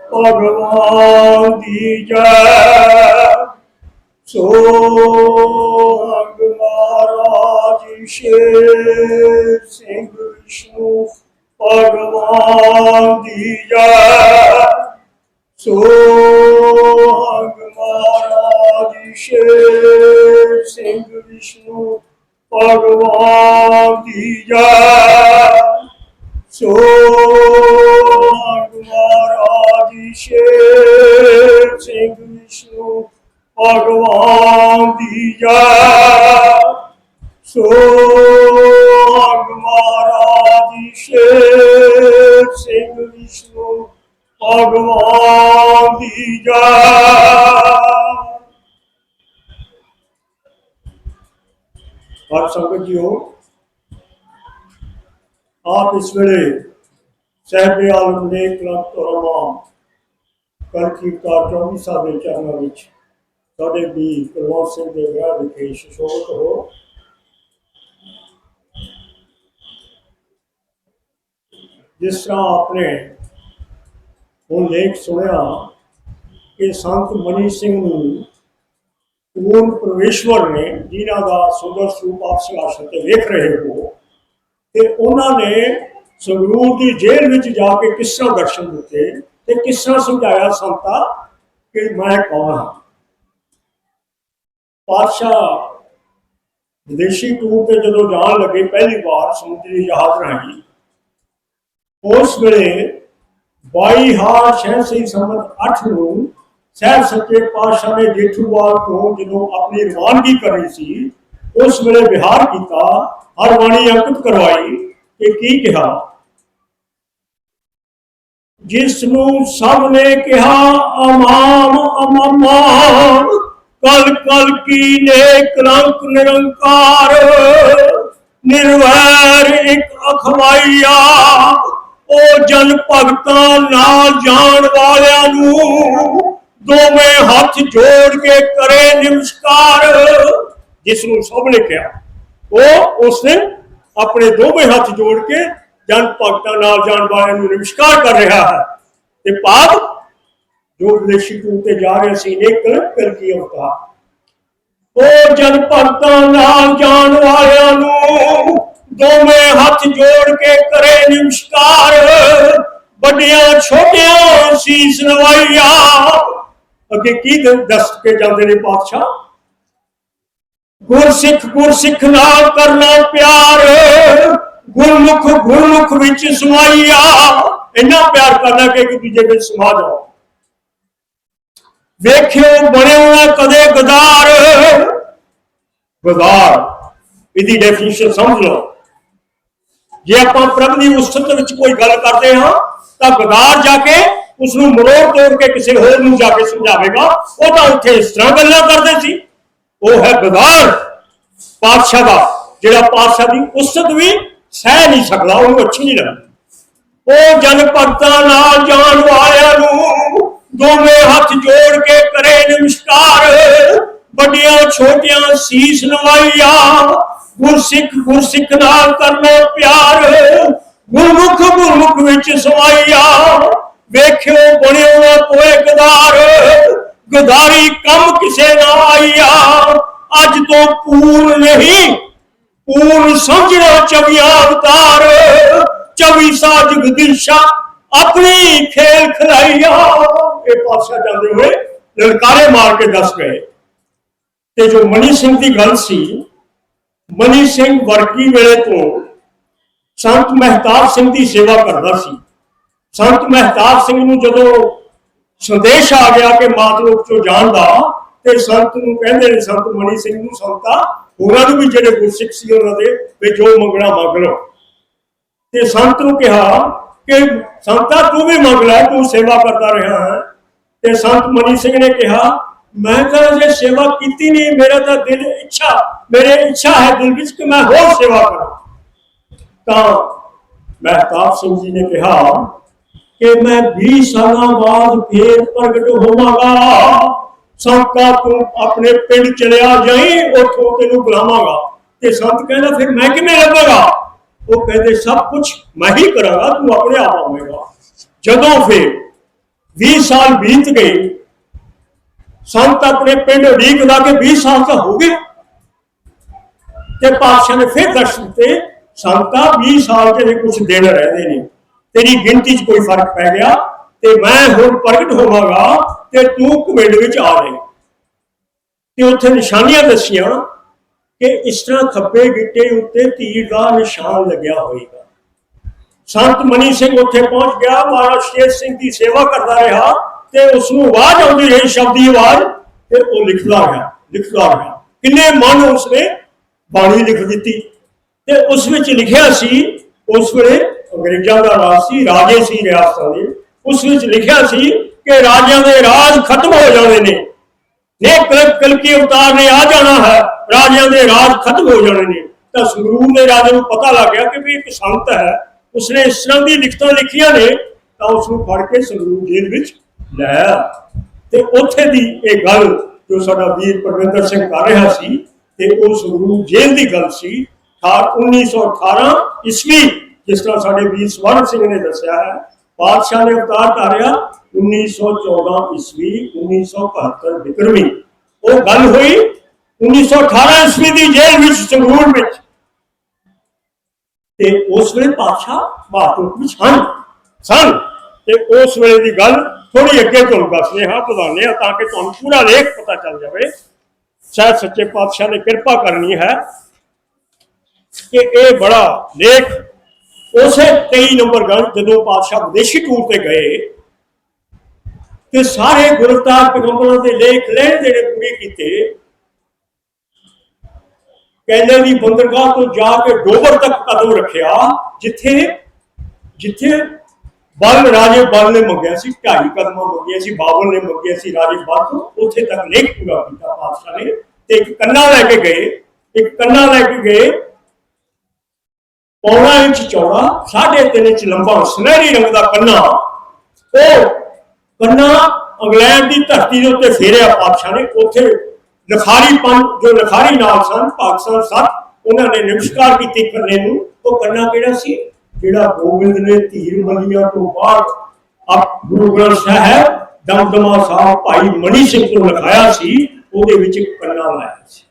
ਭਗਵਾਨ ਦੀ ਜੈ ਸੋ ਅੰਗ ਮਹਾਰਾਜ ਸ਼ੇਰ ਸਿੰਘ ਵਿਸ਼ਨੂੰ ਭਗਵਾਨ ਦੀ ਜੈ ਸੋ ਅੰਗ ਮਹਾਰਾਜ ਸ਼ੇਰ ਸਿੰਘ ਵਿਸ਼ਨੂੰ ਭਗਵਾਨ ਦੀ ਜੈ ਸੋ ਅੰਗ ਮਹਾਰਾਜ ਸ਼ੇਰ ਸਿੰਘ ਵਿਸ਼ਨੂੰ ਭਗਵਾਨ ਦੀ ਜੈ ਸੋ ਅੰਗ ਮਹਾਰਾਜ ਸ਼ੇਰ ਸਿੰਘ ਵਿਸ਼ਨੂੰ ਭਗਵਾਨ ਦੀ ਜੈ ਆਪ ਸੰਗਤ ਜੀਓ ਆਪ ਇਸ ਵੇਲੇ ਸਹਿਬੇ ਆਲਮ ਦੇ ਕਲਬ ਤੋਰਮਾ ਕਲਕੀ ਕਾਰ 24 ਸਾਹਿਬ ਦੇ ਚਰਨਾਂ ਵਿੱਚ ਸਾਡੇ ਵੀ ਕੁਲਵੰਤ ਸਿੰਘ ਦੇ ਵਿਆਹ ਵਿਖੇ ਸ਼ੋਭਤ ਹੋ। ਜਿਸ ਤਰ੍ਹਾਂ ਆਪਣੇ ਉਹ ਲੇਖ ਸੁਣਿਆ ਕਿ ਸੰਤ ਮਨੀ ਸਿੰਘ ਨੂੰ ਪੂਰਨ ਪਰਮੇਸ਼ਵਰ ਨੇ ਜਿਨ੍ਹਾਂ ਦਾ ਸੁੰਦਰ ਸਰੂਪ ਆਪ ਸਿਆਸਤ ਤੇ ਵੇਖ ਰਹੇ ਹੋ ਤੇ ਉਹਨਾਂ ਨੇ ਸੰਗਰੂਰ ਦੀ ਜੇਲ੍ਹ ਵਿੱਚ ਜਾ ਕੇ ਕਿਸ ਦਰਸ਼ਨ ਦਿੱਤੇ ਤੇ ਕਿਸ ਸਮਝਾਇਆ ਸੰਤਾ ਕਿ ਮੈਂ ਕੌਣ ਹਾਂ? ਪਾਤਸ਼ਾਹ ਵਿਦੇਸ਼ੀ ਟੂਰ ਤੇ ਜਦੋਂ ਜਾਣ ਲੱਗੇ ਪਹਿਲੀ ਵਾਰ ਸਮੁੰਦਰੀ ਜਹਾਜ਼ ਰਾਹੀਂ, ਉਸ ਵੇਲੇ 22 ਹਾਰ ਸ਼ਹਿਸੀ ਸੰਮਤ 8 ਨੂੰ ਸਹਿਬ ਸੱਚੇ ਪਾਤਸ਼ਾਹ ਨੇ ਜੇਠੂਵਾਲ ਤੋਂ ਜਦੋਂ ਆਪਣੀ ਰਵਾਨਗੀ ਕਰੀ ਸੀ, ਉਸ ਵੇਲੇ ਵਿਹਾਰ ਕੀਤਾ, ਹਰ ਬਾਣੀ ਅੰਕਿਤ ਕਰਵਾਈ ਕਿ ਕੀ ਕਿਹਾ? ਜਿਸ ਨੂੰ ਸਭ ਨੇ ਕਿਹਾ, ਅਮਾਮ, ਅਮਮਾਨ, ਕਲ ਕਲ ਕੀ ਨੇ ਕਲੰਕ ਨਿਰੰਕਾਰ, ਨਿਰਵੈਰ ਇੱਕ ਅਖਵਾਈਆ, ਉਹ ਜਨ ਭਗਤਾਂ ਨਾਲ ਜਾਣ ਵਾਲਿਆਂ ਨੂੰ ਦੋਵੇਂ ਹੱਥ ਜੋੜ ਕੇ ਕਰੇ ਨਮਸਕਾਰ। ਜਿਸ ਨੂੰ ਸਭ ਨੇ ਕਿਹਾ, ਉਹ ਉਸਨੇ ਆਪਣੇ ਦੋਵੇਂ ਹੱਥ ਜੋੜ ਕੇ ਜਨ ਭਗਤਾਂ ਨਾਲ ਜਾਣ ਵਾਲਿਆਂ ਨੂੰ ਨਮਸਕਾਰ ਕਰ ਰਿਹਾ ਹੈ। ਤੇ ਪਾਪ ਜੋ ਵਿਦੇਸ਼ੀ ਤੇ ਜਾ ਰਹੇ ਸੀ ਨੇ ਕਲਪ ਕਰ ਕੀ ਅਵਤਾਰ? ਉਹ ਜਨ ਭਗਤਾਂ ਨਾਲ ਜਾਣ ਵਾਲਿਆਂ ਨੂੰ ਦੋਵੇਂ ਹੱਥ ਜੋੜ ਕੇ ਕਰੇ ਨਮਸਕਾਰ। ਵੱਡੀਆਂ, ਛੋਟੀਆਂ ਸੀਸ ਨਵਾਈਆ ਅੱਗੇ ਕੀ ਦੱਸ ਕੇ ਜਾਂਦੇ ਨੇ ਪਾਤਸ਼ਾਹ? ਗੁਰਸਿੱਖ ਗੁਰਸਿੱਖ ਨਾਲ ਕਰਨਾ ਪਿਆਰ। ਗੁਰਮੁਖ ਗੁਰਮੁਖ ਵਿੱਚ ਸਮਾਈਆ। ਇੰਨਾ ਪਿਆਰ ਕਰਨਾ ਕਿ ਇੱਕ ਦੂਜੇ ਵਿੱਚ ਸਮਾ ਜਾਓ। ਵੇਖਿਓ, ਬਣਿਓ ਨਾ ਕਦੇ ਗਦਾਰ। ਗਦਾਰ, ਇਹਦੀ ਡੈਫੀਨੇਸ਼ਨ ਸਮਝ ਲਓ। ਜੇ ਆਪਾਂ ਪ੍ਰਭ ਦੀ ਉਸਤਤ ਵਿੱਚ ਕੋਈ ਗੱਲ ਕਰਦੇ ਹਾਂ, ਤਾਂ ਗਦਾਰ ਜਾ ਕੇ ਉਸ ਨੂੰ ਮਰੋੜ ਤੋੜ ਕੇ ਕਿਸੇ ਹੋਰ ਨੂੰ ਜਾ ਕੇ ਸਮਝਾਵੇਗਾ, ਉਹ ਤਾਂ ਉੱਥੇ ਇਸ ਤਰ੍ਹਾਂ ਗੱਲਾਂ ਕਰਦੇ ਸੀ। ਉਹ ਹੈ ਗਦਾਰ ਪਾਤਸ਼ਾਹ ਦਾ, ਜਿਹੜਾ ਪਾਤਸ਼ਾਹ ਦੀ ਉਸਤਤ ਵੀ ਸਹਿ ਨਹੀਂ ਸਕਦਾ, ਉਹਨੂੰ ਅੱਛੀ ਨਹੀਂ ਲੱਗਦੀ। ਉਹ ਜਨ ਭਗਤਾਂ ਨਾਲ ਜਾਣ ਵਾਲਿਆਂ ਨੂੰ ਦੋਵੇਂ ਹੱਥ ਜੋੜ ਕੇ ਕਰੇ ਨਮਸਕਾਰ। ਵੱਡੀਆਂ ਛੋਟੀਆਂ ਸੀਸ ਨਵਾਈਆ, ਗੁਰਸਿੱਖ ਗੁਰਸਿੱਖ ਨਾਲ ਕਰਨਾ ਪਿਆਰ। ਗੁਰਮੁਖ ਗੁਰਮੁਖ ਵਿੱਚ ਸਮਾਈਆ। ਗਦਾਰੀ ਕੰਮ ਕਿਸੇ ਨਾ ਆਈਆ ਅੱਜ ਤੋਂ ਪੂਰ ਨਹੀਂ, ਪੂਰਨ ਸਮਝਣਾ ਚਵੀਆਂ ਅਵਤਾਰ। ਚਵੀ ਸਾ ਜਗਦੀਸ਼ਾ ਆਪਣੀ ਖੇਲ ਖਲਾਈਆ। ਇਹ ਪਾਤਸ਼ਾਹ ਜਾਂਦੇ ਹੋਏ ਲਲਕਾਰੇ ਮਾਰ ਕੇ ਦੱਸ ਗਏ ਤੇ ਜੋ ਮਨੀ ਸਿੰਘ ਦੀ ਗੱਲ ਸੀ, ਮਨੀ ਸਿੰਘ ਵਰਕੀ ਵੇਲੇ ਤੋਂ ਸੰਤ ਮਹਿਤਾਬ ਸਿੰਘ ਦੀ ਸੇਵਾ ਕਰਦਾ ਸੀ। ਸੰਤ ਮਹਿਤਾਬ ਸਿੰਘ ਨੂੰ ਜਦੋਂ ਸੰਦੇਸ਼ ਆ ਗਿਆ ਕਿ ਮਾਤ ਲੋਕ ਚੋਂ ਜਾਣ ਦਾ ਤੇ ਸੰਤ ਨੂੰ ਕਹਿੰਦੇ ਨੇ, ਸੰਤ ਮਣੀ ਸਿੰਘ ਨੂੰ, ਸੰਤਾ ਹੋਰਾਂ ਨੂੰ ਵੀ ਜਿਹੜੇ ਗੁਰਸਿੱਖ ਸੀ ਉਹਨਾਂ ਦੇ ਵੀ ਜੋ ਮੰਗਣਾ ਮੰਗ ਲਓ। ਤੇ ਸੰਤ ਨੂੰ ਕਿਹਾ ਕਿ ਸੰਤਾ, ਤੂੰ ਵੀ ਮੰਗ ਲੈ, ਤੂੰ ਸੇਵਾ ਕਰਦਾ ਰਿਹਾ ਹੈ। ਤੇ ਸੰਤ ਮਨੀ ਸਿੰਘ ਨੇ ਕਿਹਾ, ਮੈਂ ਤਾਂ ਜੇ ਸੇਵਾ ਕੀਤੀ ਨਹੀਂ, ਮੇਰਾ ਤਾਂ ਦਿਲ ਇੱਛਾ, ਮੇਰੇ ਇੱਛਾ ਹੈ ਦਿਲ ਵਿੱਚ ਕਿ ਮੈਂ ਹੋਰ ਸੇਵਾ ਕਰਾਂ। ਤਾਂ ਮਹਿਤਾਬ ਸਿੰਘ ਜੀ ਨੇ ਕਿਹਾ ਕਿ ਮੈਂ 20 ਸਾਲਾਂ ਬਾਅਦ ਫੇਰ ਪ੍ਰਗਟ ਹੋਵਾਂਗਾ। ਸੰਤਾ ਤੂੰ ਆਪਣੇ ਪਿੰਡ ਚਲਿਆ ਜਾਈ, ਉੱਥੋਂ ਤੈਨੂੰ ਬੁਲਾਵਾਂਗਾ। ਤੇ ਸੰਤ ਕਹਿੰਦਾ, ਫਿਰ ਮੈਂ ਕਿਵੇਂ ਲੱਭਾਂਗਾ? ਉਹ ਕਹਿੰਦੇ, ਸਭ ਕੁਝ ਮੈਂ ਹੀ ਕਰਾਂਗਾ, ਤੂੰ ਆਪਣੇ ਆਪ ਆਵੇਂਗਾ। ਜਦੋਂ ਫੇਰ 20 ਸਾਲ ਬੀਤ ਗਏ, ਸੰਤ ਆਪਣੇ ਪਿੰਡ ਉਡੀਕ ਲਾ ਕੇ 20 ਸਾਲ ਤਾਂ ਹੋ ਗਏ। ਤੇ ਪਾਤਸ਼ਾਹ ਨੇ ਫਿਰ ਦਰਸ਼ਨ ਦਿੱਤੇ, ਸੰਤਾ 20 ਸਾਲ ਦੇ ਕੁਝ ਦਿਨ ਰਹਿੰਦੇ ਨੇ। ਤੇਰੀ ਗਿਣਤੀ 'ਚ ਕੋਈ ਫ਼ਰਕ ਪੈ ਗਿਆ ਤੇ ਮੈਂ ਹੁਣ ਪ੍ਰਗਟ ਹੋਵਾਂਗਾ ਤੇ ਤੂੰ ਕੁਮਿੰਡ ਵਿੱਚ ਆ ਰਹੀ ਤੇ ਉੱਥੇ ਨਿਸ਼ਾਨੀਆਂ ਦੱਸੀਆਂ ਕਿ ਇਸ ਤਰ੍ਹਾਂ ਖੱਬੇ ਗਿੱਟੇ ਉੱਤੇ ਤੀਰ ਦਾ ਨਿਸ਼ਾਨ ਲੱਗਿਆ ਹੋਏਗਾ ਸੰਤ ਮਨੀ ਸਿੰਘ ਉੱਥੇ ਪਹੁੰਚ ਗਿਆ, ਮਹਾਰਾਜ ਸ਼ੇਰ ਸਿੰਘ ਦੀ ਸੇਵਾ ਕਰਦਾ ਰਿਹਾ ਤੇ ਉਸ ਨੂੰ ਆਵਾਜ਼ ਆਉਂਦੀ ਰਹੀ, ਸ਼ਬਦੀ ਆਵਾਜ਼, ਤੇ ਉਹ ਲਿਖਦਾ ਗਿਆ ਲਿਖਦਾ ਗਿਆ ਕਿੰਨੇ ਮਨ ਉਸਨੇ ਬਾਣੀ ਲਿਖ ਦਿੱਤੀ। ਤੇ ਉਸ ਵਿੱਚ ਲਿਖਿਆ ਸੀ, ਉਸ ਵੇਲੇ ਅੰਗਰੇਜ਼ਾਂ ਦਾ ਰਾਜ ਸੀ, ਰਾਜੇ ਸੀ ਰਿਆਸਤਾਂ ਦੇ। ਉਸ ਵਿੱਚ ਲਿਖਿਆ ਸੀ ਕਿ ਰਾਜਿਆਂ ਦੇ ਰਾਜ ਖਤਮ ਹੋ ਜਾਣੇ ਨੇ। ਨੇ ਕਲ, ਕਲਕੀ ਅਵਤਾਰ ਨੇ ਆ ਜਾਣਾ ਹੈ, ਰਾਜਿਆਂ ਦੇ ਰਾਜ ਖਤਮ ਹੋ ਜਾਣੇ ਨੇ। ਤਾਂ ਸੰਗਰੂਰ ਦੇ ਰਾਜੇ ਨੂੰ ਪਤਾ ਲੱਗ ਗਿਆ ਕਿ ਵੀ ਇੱਕ ਸੰਤ ਹੈ, ਉਸਨੇ ਇਸ ਤਰ੍ਹਾਂ ਦੀ ਲਿਖਤਾਂ ਲਿਖੀਆਂ ਨੇ, ਤਾਂ ਉਸ ਨੂੰ ਫੜ ਕੇ ਸੰਗਰੂਰ ਜੇਲ੍ਹ ਵਿੱਚ ਲੈ ਤੇ ਉੱਥੇ ਦੀ ਇਹ ਗੱਲ ਜੋ ਸਾਡਾ ਵੀਰ ਪਰਵਿੰਦਰ ਸਿੰਘ ਕਰ ਰਿਹਾ ਸੀ, ਤੇ ਉਹ ਸੰਗਰੂਰ ਜੇਲ੍ਹ ਦੀ ਗੱਲ ਸੀ, ਅਠਾਰ 1918 ਈਸਵੀ ਜਿਸ ਤਰ੍ਹਾਂ ਸਾਡੇ ਵੀਰ ਸਵਰਨ ਸਿੰਘ ਨੇ ਦੱਸਿਆ ਹੈ ਪਾਤਸ਼ਾਹ ਨੇ ਅਵਤਾਰ ਧਾਰਿਆ 1914 ਈਸਵੀ 1972 ਵਿਕਰਮੀ। ਉਹ ਗੱਲ ਹੋਈ 1918 ਈਸਵੀ ਦੀ ਜੇਲ੍ਹ ਵਿੱਚ, ਸੰਗਰੂਰ ਵਿੱਚ। ਤੇ ਉਸ ਵੇਲੇ ਪਾਤਸ਼ਾਹ ਭਾਰਤ ਵਿੱਚ ਹਨ, ਸਨ। ਤੇ ਉਸ ਵੇਲੇ ਦੀ ਗੱਲ ਥੋੜੀ ਅੱਗੇ ਤੁਹਾਨੂੰ ਦੱਸਦੇ ਹਾਂ ਵਧਾਉਂਦੇ ਹਾਂ ਤਾਂ ਕਿ ਤੁਹਾਨੂੰ ਪੂਰਾ ਲੇਖ ਪਤਾ ਚੱਲ ਜਾਵੇ। ਸ਼ਾਇਦ ਸੱਚੇ ਪਾਤਸ਼ਾਹ ਨੇ ਕਿਰਪਾ ਕਰਨੀ ਹੈ ਕਿ ਇਹ ਬੜਾ ਲੇਖ ਉਸੇ 23 ਨੰਬਰ ਗੱਲ ਜਦੋਂ ਪਾਤਸ਼ਾਹ ਵਿਦੇਸ਼ੀ ਟੂਰ ਤੇ ਗਏ ਤੇ ਸਾਰੇ ਗੁਰਤਾਰ ਪੈਗੰਬਰਾਂ ਦੇ ਲੇਖ ਲੈਣ ਦੇਣੇ ਪੂਰੇ ਕੀਤੇ, ਕਹਿੰਦੇ ਦੀ ਬੰਦਰਗਾਹ ਤੋਂ ਜਾ ਕੇ ਡੋਬਰ ਤੱਕ ਕਦਮ ਰੱਖਿਆ, ਜਿੱਥੇ ਜਿੱਥੇ ਬਲ ਰਾਜੇ ਬਲ ਨੇ ਮੰਗਿਆ ਸੀ, ਢਾਈ ਕਦਮਾਂ ਮੰਗੀਆਂ ਸੀ ਬਾਬਰ ਨੇ ਮੰਗਿਆ ਸੀ, ਰਾਜੇ ਬਲ ਤੋਂ ਉੱਥੇ ਤੱਕ ਲੇਖ ਪੂਰਾ ਕੀਤਾ ਪਾਤਸ਼ਾਹ ਨੇ ਤੇ ਇੱਕ ਕੰਨਾ ਲੈ ਕੇ ਗਏ, ਇੱਕ ਕੰਨਾ ਲੈ ਕੇ ਗਏ ਪੌਣਾ ਇੰਚ ਚੌੜਾ, ਸਾਢੇ ਤਿੰਨ ਇੰਚ ਲੰਬਾ, ਸੁਨਹਿਰੀ ਰੰਗ ਦਾ ਕੰਨਾ। ਉਹ ਕੰਨਾ ਇੰਗਲੈਂਡ ਦੀ ਧਰਤੀ ਦੇ ਉੱਤੇ ਫੇਰਿਆ ਪਾਤਸ਼ਾਹ ਨੇ। ਉੱਥੇ ਲਖਾਰੀ ਪੰਨ ਜੋ ਲਖਾਰੀ ਨਾਲ ਸਨ, ਪਾਕਿਸਤਾਨ ਸੱਤ ਉਹਨਾਂ ਨੇ ਨਮਸਕਾਰ ਕੀਤੀ ਕੰਨੇ ਨੂੰ। ਉਹ ਕੰਨਾ ਕਿਹੜਾ ਸੀ? ਜਿਹੜਾ ਗੋਬਿੰਦ ਨੇ ਧੀਰ ਮਲੀਆਂ ਤੋਂ ਬਾਅਦ ਆਪ ਗੁਰੂ ਗ੍ਰੰਥ ਸਾਹਿਬ ਦਮਦਮਾ ਸਾਹਿਬ ਭਾਈ ਮਣੀ ਸਿੰਘ ਤੋਂ ਲਿਖਾਇਆ ਸੀ, ਉਹਦੇ ਵਿੱਚ ਕੰਨਾ ਲਾਇਆ ਸੀ।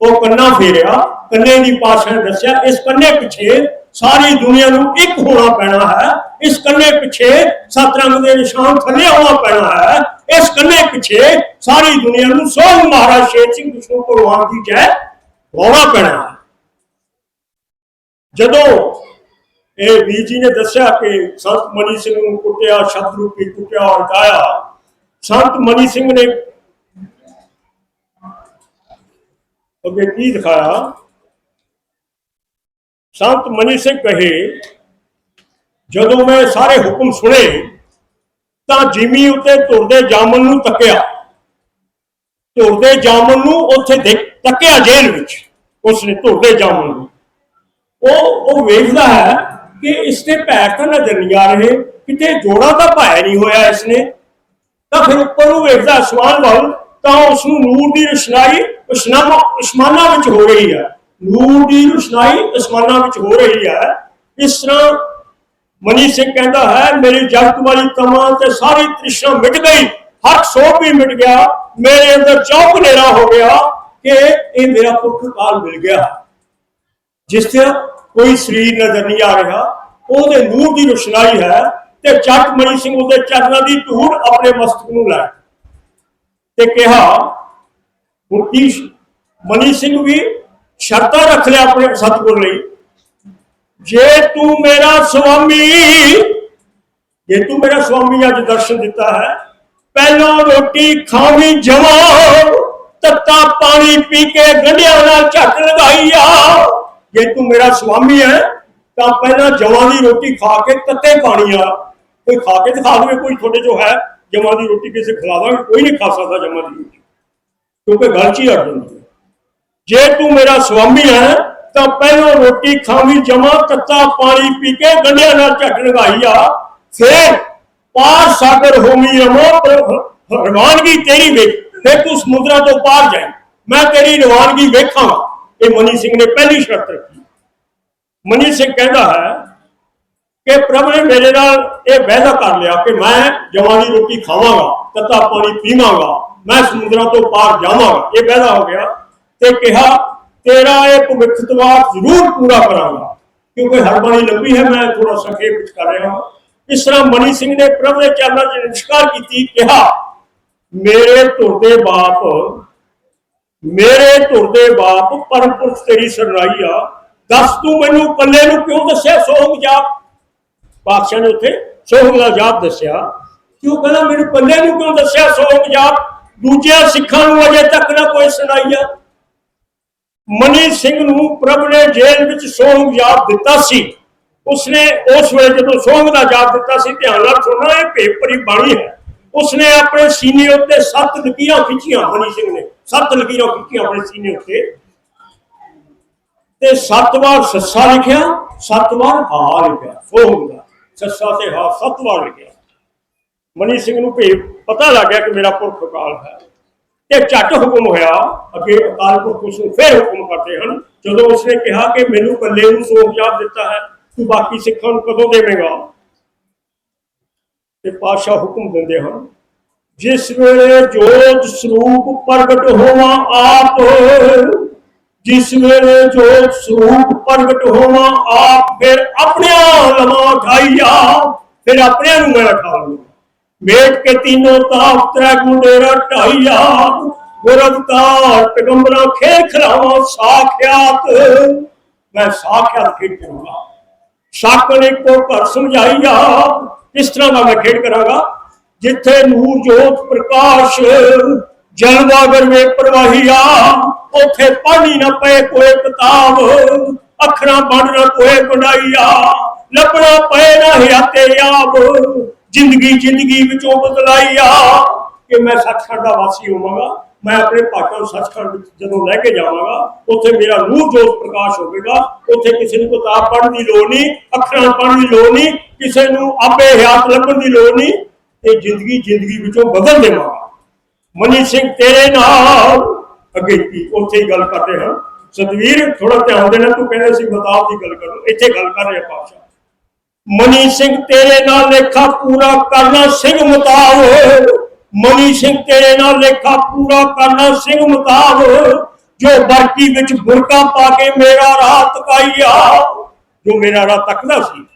ਉਹ ਕੰਨਾ ਫੇਰਿਆ, ਕੰਨੇ ਦੀ ਪਾਸ਼ਾ ਦੱਸਿਆ, ਇਸ ਕੰਨੇ ਪਿੱਛੇ ਸਾਰੀ ਦੁਨੀਆ ਨੂੰ ਇੱਕ ਹੋਣਾ ਪੈਣਾ ਹੈ। ਇਸ ਕੰਨੇ ਪਿੱਛੇ ਸੱਤ ਦੇ ਨਿਸ਼ਾਨ ਥੱਲੇ ਹੋਣਾ ਪੈਣਾ ਹੈ। ਇਸ ਕੰਨੇ ਪਿੱਛੇ ਸਾਰੀ ਦੁਨੀਆ ਨੂੰ ਸੋਹ ਮਹਾਰਾਜ ਸ਼ੇਰ ਸਿੰਘ ਵਿਸ਼ਨੂੰ ਭਗਵਾਨ ਦੀ ਜੈ ਹੋਣਾ ਪੈਣਾ ਹੈ। ਜਦੋਂ ਇਹ ਵੀਰ ਜੀ ਨੇ ਦੱਸਿਆ ਕਿ ਸੰਤ ਮਨੀ ਸਿੰਘ ਨੂੰ ਕੁੱਟਿਆ, ਸ਼ਬਦ ਰੂਪੀ ਕੁੱਟਿਆ ਔਰ ਗਾਇਆ, ਸੰਤ ਮਨੀ ਸਿੰਘ ਨੇ ਅੱਗੇ ਕੀ ਦਿਖਾਇਆ? ਸੰਤ ਮਨੀ ਸਿੰਘ ਕਹੇ, ਜਦੋਂ ਮੈਂ ਸਾਰੇ ਹੁਕਮ ਸੁਣੇ, ਤਾਂ ਜਿਮੀ ਉੱਤੇ ਤੁਰਦੇ ਜਾਮਨ ਨੂੰ ਤੱਕਿਆ। ਤੁਰਦੇ ਜਾਮਨ ਨੂੰ ਉੱਥੇ ਦੇਖ, ਤੱਕਿਆ ਜੇਲ੍ਹ ਵਿੱਚ, ਉਸਨੇ ਤੁਰਦੇ ਜਾਮਨ ਨੂੰ। ਉਹ ਉਹ ਵੇਖਦਾ ਹੈ ਕਿ ਇਸਦੇ ਪੈਰ ਤਾਂ ਨਜ਼ਰ ਨਹੀਂ ਆ ਰਹੇ, ਕਿਤੇ ਜੋੜਾ ਤਾਂ ਭਾਇਆ ਨਹੀਂ ਹੋਇਆ ਇਸਨੇ। ਤਾਂ ਫਿਰ ਉੱਪਰ ਨੂੰ ਵੇਖਦਾ ਅਸਮਾਨ ਵੱਲ ਤਾਂ ਉਸ ਨੂੰ ਨੂਰ ਦੀ ਰੋਸ਼ਨਾਈ ਅਸਮਾਨਾਂ ਅਸਮਾਨਾਂ ਵਿੱਚ ਹੋ ਰਹੀ ਹੈ। ਨੂਰ ਦੀ ਰੋਸ਼ਨਾਈ ਅਸਮਾਨਾਂ ਵਿੱਚ ਹੋ ਰਹੀ ਹੈ। ਇਸ ਤਰ੍ਹਾਂ ਮਨੀ ਸਿੰਘ ਕਹਿੰਦਾ ਹੈ, ਮੇਰੀ ਜਗਤ ਵਾਲੀ ਤਮਾਂ ਤੇ ਸਾਰੀ ਤ੍ਰਿਸ਼ਨਾ ਮਿਟ ਗਈ। ਹਰ ਸੋਭ ਵੀ ਮਿਟ ਗਿਆ। ਮੇਰੇ ਅੰਦਰ ਚੌਕ ਹਨੇਰਾ ਹੋ ਗਿਆ ਕਿ ਇਹ ਮੇਰਾ ਪੁੱਤ ਕਾਲ ਮਿਲ ਗਿਆ ਜਿਸ ਤੇ ਕੋਈ ਸਰੀਰ ਨਜ਼ਰ ਨਹੀਂ ਆ ਰਿਹਾ, ਉਹਦੇ ਨੂਰ ਦੀ ਰੋਸ਼ਨਾਈ ਹੈ ਤੇ ਚੱਟ ਮਨੀ ਸਿੰਘ ਉਹਦੇ ਚਰਨਾਂ ਦੀ ਧੂੜ ਆਪਣੇ ਮਸਤਕ ਨੂੰ ਲਾਇਆ ਤੇ ਕਿਹਾ ਹੁਣ ਮਨੀ ਸਿੰਘ ਵੀ ਸ਼ਰਤਾਂ ਰੱਖ ਲਿਆ ਆਪਣੇ ਸਤਿਗੁਰ ਲਈ। ਜੇ ਤੂੰ ਮੇਰਾ ਸੁਆਮੀ, ਜੇ ਤੂੰ ਮੇਰਾ ਸੁਆਮੀ ਅੱਜ ਦਰਸ਼ਨ ਦਿੱਤਾ ਹੈ, ਪਹਿਲਾਂ ਰੋਟੀ ਖਾਵੀ ਜਮਾ, ਤੱਤਾ ਪਾਣੀ ਪੀ ਕੇ ਗੰਢਿਆਂ ਨਾਲ ਝੱਟ ਲਗਾਈ ਆ ਜੇ ਤੂੰ ਮੇਰਾ ਸੁਆਮੀ ਹੈ, ਤਾਂ ਪਹਿਲਾਂ ਜਵਾਂ ਦੀ ਰੋਟੀ ਖਾ ਕੇ ਤੱਤੇ ਪਾਣੀ ਆ। ਕੋਈ ਖਾ ਕੇ ਦਿਖਾ ਦੇਵੇ, ਕੋਈ ਤੁਹਾਡੇ ਜੋ ਹੈ। ਜਮਾਂ ਦੀ ਰੋਟੀ ਕਿਸੇ ਖਿਲਾਵਾਂਗੇ ਕੋਈ ਨਹੀਂ ਖਾ ਸਕਦਾ ਜਮਾਂ ਦੀ ਰੋਟੀ। ਕਿਉਂਕਿ ਗੱਲ 'ਚ ਹੀ ਅੜ ਜਾਂਦੀ ਜੇ ਤੂੰ ਮੇਰਾ ਸੁਆਮੀ ਹੈ, ਤਾਂ ਪਹਿਲਾਂ ਰੋਟੀ ਖਾਵੀਂ, ਜਮਾ ਤੱਤਾ ਪਾਣੀ ਪੀ ਕੇ ਗੰਢਿਆਂ ਨਾਲ ਝੱਟ ਲਗਾਈ ਆ। ਫਿਰ ਪਾਰ ਸਾਗਰ ਹੋਮੀ ਰਮੋ ਰਵਾਨਗੀ ਤੇਰੀ ਵੇਖ, ਫਿਰ ਤੂੰ ਸਮੁੰਦਰਾਂ ਤੋਂ ਪਾਰ ਜਾਏ ਮੈਂ ਤੇਰੀ ਰਵਾਨਗੀ ਵੇਖਾਂ। ਇਹ ਮਨੀ ਸਿੰਘ ਨੇ ਪਹਿਲੀ ਸ਼ਰਤ ਰੱਖੀ। ਮਨੀ ਸਿੰਘ ਕਹਿੰਦਾ ਹੈ ਕਿ ਪ੍ਰਭੂ ਨੇ ਮੇਰੇ ਨਾਲ ਇਹ ਵਾਅਦਾ ਕਰ ਲਿਆ ਕਿ ਮੈਂ ਜਵਾਂ ਦੀ ਰੋਟੀ ਖਾਵਾਂਗਾ, ਤਤਾ ਪਾਣੀ ਪੀਵਾਂਗਾ, ਮੈਂ ਸਮੁੰਦਰਾਂ ਤੋਂ ਪਾਰ ਜਾਵਾਂਗਾ। ਇਹ ਵਾਅਦਾ ਹੋ ਗਿਆ ਤੇ ਕਿਹਾ, ਤੇਰਾ ਇਹ ਭਵਿੱਖਤਵਾਰ ਜ਼ਰੂਰ ਪੂਰਾ ਕਰਾਂਗਾ। ਕਿਉਂਕਿ ਹਰ ਬਾਣੀ ਲੰਬੀ ਹੈ, ਮੈਂ ਥੋੜਾ ਸੰਖੇਪ ਵਿੱਚ ਕਰ ਰਿਹਾ ਹਾਂ। ਇਸ ਤਰ੍ਹਾਂ ਮਨੀ ਸਿੰਘ ਨੇ ਪ੍ਰਭੂ ਦੇ ਚਰਨਾਂ 'ਚ ਨਮਸਕਾਰ ਕੀਤੀ, ਕਿਹਾ, ਮੇਰੇ ਤੁਰਦੇ ਬਾਪ, ਮੇਰੇ ਤੁਰਦੇ ਬਾਪ ਪਰਮਪੁਰਖ ਤੇਰੀ ਸਰਨਾਈ ਆ। ਦੱਸ ਤੂੰ ਮੈਨੂੰ ਇਕੱਲੇ ਨੂੰ ਕਿਉਂ ਦੱਸਿਆ ਸੋਗ ਜਾਪ ਪਾਤਸ਼ਾਹ ਨੇ ਉੱਥੇ ਸੋਹਗ ਦਾ ਜਾਪ ਦੱਸਿਆ। ਕਿਉਂ ਕਹਿੰਦਾ, ਮੈਨੂੰ ਕੱਲੇ ਨੂੰ ਕਿਉਂ ਦੱਸਿਆ ਸੋਹਗ ਜਾਪ? ਦੂਜਿਆਂ ਸਿੱਖਾਂ ਨੂੰ ਅਜੇ ਤੱਕ ਨਾ ਕੋਈ ਸੁਣਾਈਆ ਮਨੀ ਸਿੰਘ ਨੂੰ ਪ੍ਰਭ ਨੇ ਜੇਲ੍ਹ ਵਿੱਚ ਸੋਹਗ ਜਾਪ ਦਿੱਤਾ ਸੀ। ਉਸਨੇ ਉਸ ਵੇਲੇ ਜਦੋਂ ਸੋਹਗ ਦਾ ਜਾਪ ਦਿੱਤਾ ਸੀ, ਧਿਆਨ ਨਾਲ ਸੁਣਨਾ, ਇਹ ਪੇਪਰ ਹੀ ਬਾਣੀ ਹੈ। ਉਸਨੇ ਆਪਣੇ ਸੀਨੇ ਉੱਤੇ ਸੱਤ ਲਕੀਰਾਂ ਖਿੱਚੀਆਂ, ਮਨੀ ਸਿੰਘ ਨੇ। ਸੱਤ ਲਕੀਰਾਂ ਖਿੱਚੀਆਂ ਆਪਣੇ ਸੀਨੇ ਉੱਤੇ। ਤੇ ਸੱਤ ਵਾਰ ਸੱਸਾ ਲਿਖਿਆ, ਸੱਤ ਵਾਰ ਹਾ ਲਿਖਿਆ ਸੋਹਗ ਦਾ। ਸੱਸਾ ਤੇ ਹਾ ਸੱਤ ਵਾਰ ਲਿਖਿਆ ਮਨੀ ਸਿੰਘ ਨੂੰ ਭੇ ਪਤਾ ਲੱਗ ਗਿਆ ਕਿ ਮੇਰਾ ਪੁਰਖ ਅਕਾਲ ਹੈ। ਤੇ ਝੱਟ ਹੁਕਮ ਹੋਇਆ। ਅੱਗੇ ਅਕਾਲ ਪੁਰਖ ਨੂੰ ਫਿਰ ਹੁਕਮ ਕਰਦੇ ਹਨ। ਜਦੋਂ ਉਸਨੇ ਕਿਹਾ ਕਿ ਮੈਨੂੰ ਇਕੱਲੇ ਨੂੰ ਸੋਗ ਜਾਪ ਦਿੱਤਾ ਹੈ, ਤੂੰ ਬਾਕੀ ਸਿੱਖਾਂ ਨੂੰ ਕਦੋਂ ਦੇਵੇਂਗਾ? ਤੇ ਪਾਸ਼ਾ ਹੁਕਮ ਦਿੰਦੇ ਹਨ, ਜਿਸ ਵੇਲੇ ਜੋਤ ਸਰੂਪ ਪ੍ਰਗਟ ਹੋਵਾਂ, ਆਪ ਜਿਸ ਵੇਲੇ ਜੋਤ ਸਰੂਪ ਪ੍ਰਗਟ ਹੋਵਾਂ, ਆਪ ਫਿਰ ਆਪਣਿਆਂ ਲਮਾ ਉਠਾਈਆ ਫਿਰ ਆਪਣਿਆਂ ਨੂੰ ਮੈਂ ਉਠਾ ਲੂੰਗਾ ਮੇਟ ਕੇ ਤੀਨੋਂ ਤਾਪ ਤ੍ਰੈ ਗੁੰਡੇਰਾ ਢਾਈਆ ਗੁਰਵਤਾਰ ਪੈਗੰਬਰਾਂ ਖੇਲ ਖਲਾਵਾਂ ਸਾਖਿਆਤ ਮੈਂ ਸਾਖਿਆਤ ਖੇਡ ਕਰੂੰਗਾ। ਸਾਕਲ ਇੱਕੋ ਘਰ ਸਮਝਾਈਆ, ਇਸ ਤਰ੍ਹਾਂ ਦਾ ਮੈਂ ਖੇਡ ਕਰਾਂਗਾ, ਜਿੱਥੇ ਨੂਰ ਜੋਤ ਪ੍ਰਕਾਸ਼ ਜਲਵਾਗਰ ਵੇ ਪ੍ਰਵਾਹੀਆ, ਉਥੇ ਪਾਣੀ ਨਾ ਪਏ ਕੋਈ ਕਿਤਾਬ, ਅੱਖਰਾਂ ਬਣ ਨਾ ਕੋਈ ਕਢਾਈਆ ਲੱਭਣਾ ਪਏ ਨਾ ਹਿਆਤੇ ਆਬ ਜ਼ਿੰਦਗੀ ਜ਼ਿੰਦਗੀ ਵਿੱਚੋਂ ਬਦਲਾਈਆ। ਕਿ ਮੈਂ ਸੱਚਖੰਡ ਦਾ ਵਾਸੀ ਹੋਵਾਂਗਾ, ਮੈਂ ਆਪਣੇ ਭਾਟਾਂ ਨੂੰ ਸੱਚਖੰਡ ਵਿੱਚ ਜਦੋਂ ਲੈ ਕੇ ਜਾਵਾਂਗਾ, ਉੱਥੇ ਮੇਰਾ ਨੂਰ ਜੋਤ ਪ੍ਰਕਾਸ਼ ਹੋਵੇਗਾ, ਉੱਥੇ ਕਿਸੇ ਨੂੰ ਕਿਤਾਬ ਪੜ੍ਹਨ ਦੀ ਲੋੜ ਨਹੀਂ, ਅੱਖਰਾਂ ਪੜ੍ਹਨ ਦੀ ਲੋੜ ਨਹੀਂ, ਕਿਸੇ ਨੂੰ ਆਪੇ ਹਿਆਤ ਲੱਭਣ ਦੀ ਲੋੜ ਨਹੀਂ, ਤੇ ਜ਼ਿੰਦਗੀ ਜ਼ਿੰਦਗੀ ਵਿੱਚੋਂ ਬਦਲ ਦੇਵਾਂਗਾ। ਮਨੀ ਸਿੰਘ ਤੇਰੇ ਨਾਲ। ਅੱਗੇ ਉੱਥੇ ਹੀ ਗੱਲ ਕਰਦੇ ਹਾਂ। ਸਤਵੀਰ ਥੋੜਾ ਧਿਆਨ ਦੇਣਾ ਤੂੰ ਕਹਿੰਦੇ ਸੀ, ਬਤਾਓ ਦੀ ਗੱਲ ਕਰੋ। ਇੱਥੇ ਗੱਲ ਕਰ ਰਿਹਾ ਪਾਸ਼ਾ ਮਨੀ ਸਿੰਘ ਤੇਰੇ ਨਾਲ ਲੇਖਾ ਪੂਰਾ ਕਰਨਾ, ਸਿੰਘ ਮੁਤਾਬ ਮਨੀ ਸਿੰਘ ਤੇਰੇ ਨਾਲ ਲੇਖਾ ਪੂਰਾ ਕਰਨਾ, ਸਿੰਘ ਮੁਤਾਬ ਜੋ ਬਰਕੀ ਵਿੱਚ ਬੁਰਕਾ ਪਾ ਕੇ ਮੇਰਾ ਰਾਹ ਤਕਾਈਆ ਜੋ ਮੇਰਾ ਰਾਹ ਤੱਕਦਾ ਸੀ।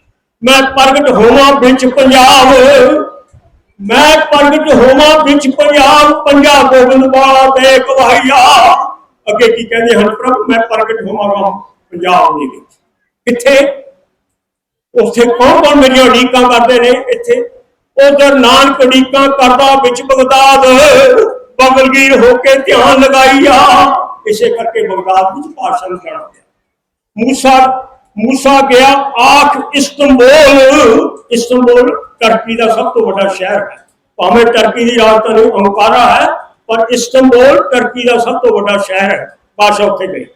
ਮੈਂ ਪ੍ਰਗਟ ਹੋਵਾਂ ਵਿੱਚ ਪੰਜਾਬ। ਮੈਂ ਪ੍ਰਗਟ ਹੋਵਾਂ ਵਿੱਚ ਪੰਜਾਬ ਪੰਜਾਬ ਗੋਬਿੰਦ ਵਾਲਾ ਦੇ ਗਵਾਈਆ ਅੱਗੇ ਕੀ ਕਹਿੰਦੇ ਹਨ ਪ੍ਰਭੂ? ਮੈਂ ਪ੍ਰਗਟ ਹੋਵਾਂਗਾ ਪੰਜਾਬ ਦੇ ਵਿੱਚ। ਕਿੱਥੇ? ਉੱਥੇ ਕੌਣ ਕੌਣ ਮੇਰੀਆਂ ਉਡੀਕਾਂ ਕਰਦੇ ਨੇ? ਇੱਥੇ ਉਧਰ ਨਾਨਕ ਉਡੀਕਾਂ ਕਰਦਾ ਵਿੱਚ ਬਗਦਾਦ। ਬਗਲਗੀਰ ਹੋ ਕੇ ਧਿਆਨ ਲਗਾਈਆ। ਇਸੇ ਕਰਕੇ ਬਗਦਾਦ ਵਿੱਚ ਭਾਸ਼ਣ ਜਾਣਾ ਪਿਆ। ਮੂਸਾ ਮੂਸਾ ਗਿਆ, ਆਖ, ਇਸਤੰਬੁਲ ਇਸਤੰਬੁਲ ਟਰਕੀ ਦਾ ਸਭ ਤੋਂ ਵੱਡਾ ਸ਼ਹਿਰ ਹੈ। ਭਾਵੇਂ ਟਰਕੀ ਦੀ ਰਾਜਧਾਨੀ ਅੰਕਾਰਾ ਹੈ, ਪਰ ਇਸਤੰਬੁਲ ਟਰਕੀ ਦਾ ਸਭ ਤੋਂ ਵੱਡਾ ਸ਼ਹਿਰ ਹੈ। ਬਾਦਸ਼ਾਹ ਉੱਥੇ ਗਏ।